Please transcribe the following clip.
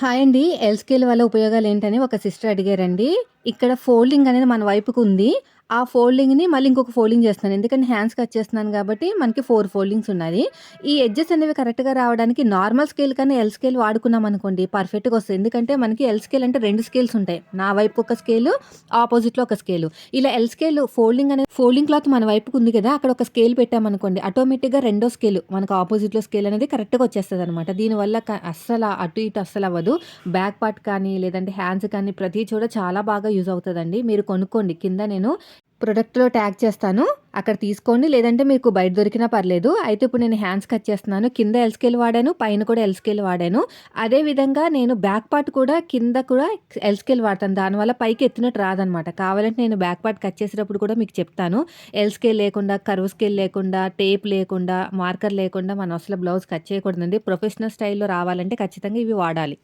Hi అండి. L scale వల్ల ఉపయోగాలు ఏంటని ఒక సిస్టర్ అడిగారండి. ఇక్కడ ఫోల్డింగ్ అనేది మన వైపుకు ఉంది. ఆ ఫోల్డింగ్‌ని మళ్ళీ ఇంకొక ఫోల్డింగ్ చేస్తున్నాను. ఎందుకంటే హ్యాండ్స్ కట్ చేస్తున్నాను కాబట్టి మనకి ఫోర్ ఫోల్డింగ్స్ ఉన్నాయి. ఈ ఎడ్జెస్ అనేవి కరెక్ట్‌గా రావడానికి నార్మల్ స్కేల్ కన్నా ఎల్ స్కేల్ వాడుకున్నాం అనుకోండి పర్ఫెక్ట్‌గా వస్తుంది ఎందుకంటే మనకి ఎల్ స్కేల్ అంటే రెండు స్కేల్స్ ఉంటాయి. నా వైపు ఒక స్కేలు, ఆపోజిట్‌లో ఒక స్కేలు. ఇలా ఎల్ స్కేల్ ఫోల్డింగ్ అనేది ఫోల్డింగ్ క్లాత్ మన వైపుకు ఉంది కదా! అక్కడ ఒక స్కేల్ పెట్టామనుకోండి ఆటోమేటిక్‌గా రెండో స్కేల్ మనకు ఆపోజిట్‌లో స్కేల్ అనేది కరెక్ట్‌గా వచ్చేస్తదనమాట. దీనివల్ల అస్సలు అస్సల అటు ఇటు అస్సలు అవ్వదు బ్యాక్ పార్ట్ కానీ లేదంటే హ్యాండ్స్ కానీ ప్రతి చోట చాలా బాగా యూజ్ అవుతుందండి మీరు కొనుక్కోండి. కింద నేను ప్రొడక్ట్‌లో ట్యాగ్ చేస్తాను. అక్కడ తీసుకోండి. లేదంటే మీకు బయట దొరికినా పర్లేదు. అయితే ఇప్పుడు నేను హ్యాండ్స్ కట్ చేస్తున్నాను. కింద ఎల్ స్కేల్ వాడాను. పైన కూడా ఎల్ స్కేల్ వాడాను. అదే విధంగా నేను బ్యాక్ పార్ట్ కూడా కింద కూడా ఎల్ స్కేల్ వాడతాను. దానివల్ల పైకి ఎత్తినట్టు రాదనమాట. కావాలంటే నేను బ్యాక్ పార్ట్ కట్ చేసేటప్పుడు కూడా మీకు చెప్తాను. ఎల్ స్కేల్ లేకుండా, కర్వ్ స్కేల్ లేకుండా, టేప్ లేకుండా, మార్కర్ లేకుండా మనం అసలు బ్లౌజ్ కట్ చేయకూడదండి. ప్రొఫెషనల్ స్టైల్‌లో రావాలంటే ఖచ్చితంగా ఇవి వాడాలి.